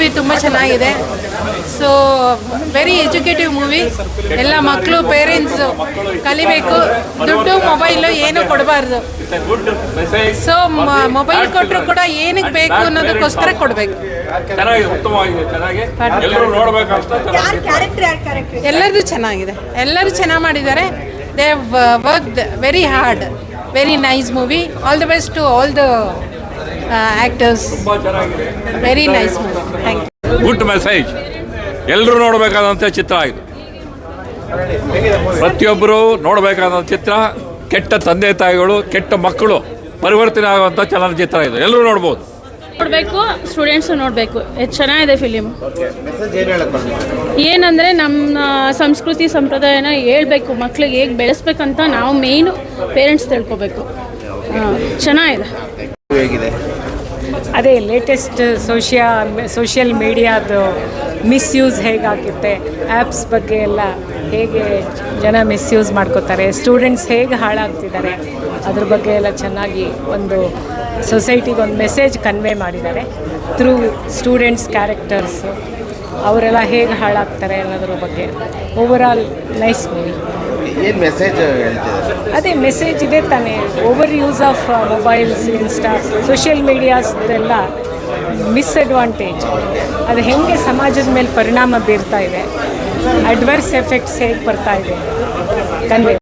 Movie ತುಂಬ ಚೆನ್ನಾಗಿದೆ. So very executive movie ಎಲ್ಲ ಮಕ್ಕಳು ಪೇರೆಂಟ್ಸು ಕಲಿಬೇಕು. ದುಡ್ಡು ಮೊಬೈಲು ಏನು ಕೊಡಬಾರ್ದು. ಗುಡ್ ಮೆಸೇಜ್ ಸೊ ಮೊಬೈಲ್ ಕೊಟ್ಟರು ಕೂಡ ಏನಕ್ಕೆ ಬೇಕು ಅನ್ನೋದಕ್ಕೋಸ್ಕರ ಕೊಡಬೇಕು. ಎಲ್ಲರದು ಚೆನ್ನಾಗಿದೆ. ಎಲ್ಲರೂ ಚೆನ್ನಾಗಿ ಮಾಡಿದ್ದಾರೆ. They work very hard very nice movie all the best to all the actors ಚೆನ್ನಾಗಿದೆ. Very nice thank you good message ಎಲ್ಲರೂ ನೋಡಬೇಕಾದಂಥ ಚಿತ್ರ ಇದು. ಪ್ರತಿಯೊಬ್ಬರು ನೋಡಬೇಕಾದಂಥ ಚಿತ್ರ. ಕೆಟ್ಟ ತಂದೆ ತಾಯಿಗಳು ಕೆಟ್ಟ ಮಕ್ಕಳು ಪರಿವರ್ತನೆ ಆಗುವಂಥ ಚಲನಚಿತ್ರ ಇದು. ಎಲ್ಲರೂ ನೋಡ್ಬೋದು. ನೋಡಬೇಕು ಸ್ಟೂಡೆಂಟ್ಸು ನೋಡಬೇಕು. ಎಷ್ಟು ಚೆನ್ನಾಗಿದೆ ಫಿಲಿಮ್ ಏನಂದರೆ ನಮ್ಮ ಸಂಸ್ಕೃತಿ ಸಂಪ್ರದಾಯನ ಹೇಳ್ಬೇಕು ಮಕ್ಳಿಗೆ ಹೇಗೆ ಬೆಳೆಸ್ಬೇಕಂತ ನಾವು ಮೇಯ್ನು ಪೇರೆಂಟ್ಸ್ ತಿಳ್ಕೊಬೇಕು. ಚೆನ್ನಾಗಿದೆ. ಹೇಗಿದೆ? ಅದೇ ಲೇಟೆಸ್ಟ್ ಸೋಷಿಯಾ ಸೋಷಿಯಲ್ ಮೀಡಿಯಾದು ಮಿಸ್ಯೂಸ್ ಹೇಗಾಗುತ್ತೆ? ಆ್ಯಪ್ಸ್ ಬಗ್ಗೆ ಎಲ್ಲ ಹೇಗೆ ಜನ ಮಿಸ್ಯೂಸ್ ಮಾಡ್ಕೋತಾರೆ? ಸ್ಟೂಡೆಂಟ್ಸ್ ಹೇಗೆ ಹಾಳಾಗ್ತಿದ್ದಾರೆ? ಅದ್ರ ಬಗ್ಗೆ ಎಲ್ಲ ಚೆನ್ನಾಗಿ ಒಂದು ಸೊಸೈಟಿಗೆ ಒಂದು ಮೆಸೇಜ್ ಕನ್ವೆ ಮಾಡಿದ್ದಾರೆ ಥ್ರೂ ಸ್ಟೂಡೆಂಟ್ಸ್ ಕ್ಯಾರೆಕ್ಟರ್ಸು ಅವರೆಲ್ಲ ಹೇಗೆ ಹಾಳಾಗ್ತಾರೆ ಅನ್ನೋದ್ರ ಬಗ್ಗೆ ಓವರಾಲ್ ನೈಸ್ ಮೂವಿ ಏನು ಮೆಸೇಜ್ ಅದೇ ಮೆಸೇಜ್ ಇದೆ ತಾನೇ. Over use of mobiles Insta social ಮೀಡಿಯಾಸ್ದೆಲ್ಲ misadvantage ಅದು ಹೆಂಗೆ ಸಮಾಜದ ಮೇಲೆ ಪರಿಣಾಮ ಬೀರ್ತಾ ಇದೆ. ಅಡ್ವರ್ಸ್ ಎಫೆಕ್ಟ್ಸ್ ಹೇಗೆ ಬರ್ತಾ ಇದೆ. ಕನ್ವೆ